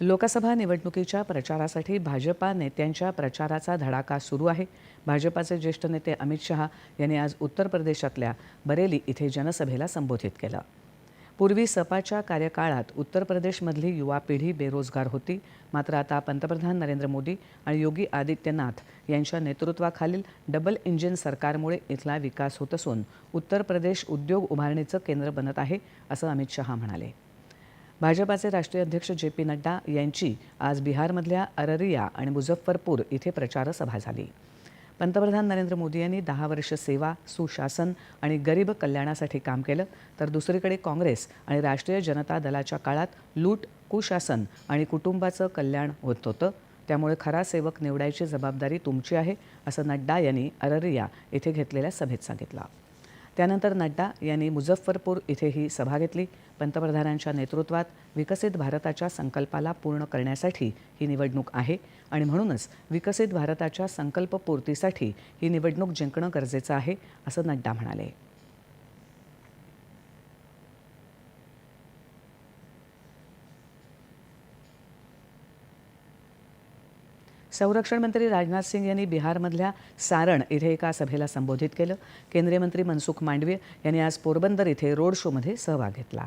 लोकसभा निवडणुकीच्या प्रचारासाठी भाजपा नेत्यांच्या प्रचाराचा धडाका सुरू आहे. भाजपाचे ज्येष्ठ नेते अमित शहा यांनी आज उत्तर प्रदेशातल्या बरेली इथे जनसभेला संबोधित केलं. पूर्वी सपाच्या कार्यकाळात उत्तर प्रदेशमधली युवा पिढी बेरोजगार होती. मात्र आता पंतप्रधान नरेंद्र मोदी आणि योगी आदित्यनाथ यांच्या नेतृत्वाखालील डबल इंजिन सरकारमुळे इथला विकास होत असून उत्तर प्रदेश उद्योग उभारणीचं केंद्र बनत आहे असं अमित शहा म्हणाले. भाजपाचे राष्ट्रीय अध्यक्ष जे पी नड्डा यांची आज बिहारमधल्या अररिया आणि मुझफ्फरपूर इथे प्रचारसभा झाली. पंतप्रधान नरेंद्र मोदी यांनी दहा वर्ष सेवा सुशासन आणि गरीब कल्याणासाठी काम केलं तर दुसरीकडे काँग्रेस आणि राष्ट्रीय जनता दलाच्या काळात लूट कुशासन आणि कुटुंबाचं कल्याण होत होतं. त्यामुळे खरा सेवक निवडायची जबाबदारी तुमची आहे असं नड्डा यांनी अररिया इथे घेतलेल्या सभेत सांगितलं. त्यानंतर नड्डा यांनी मुझफ्फरपूर इथेही सभा घेतली. पंतप्रधानांच्या नेतृत्वात विकसित भारताच्या संकल्पाला पूर्ण करण्यासाठी ही निवडणूक आहे आणि म्हणूनच विकसित भारताच्या संकल्पपूर्तीसाठी ही निवडणूक जिंकणं गरजेचं आहे असं नड्डा म्हणाले. संरक्षण मंत्री राजनाथ सिंग यांनी बिहारमधल्या सारण इथे एका सभेला संबोधित केलं. केंद्रीय मंत्री मनसुख मांडवीय यांनी आज पोरबंदर इथे रोड शोमध्ये सहभाग घेतला.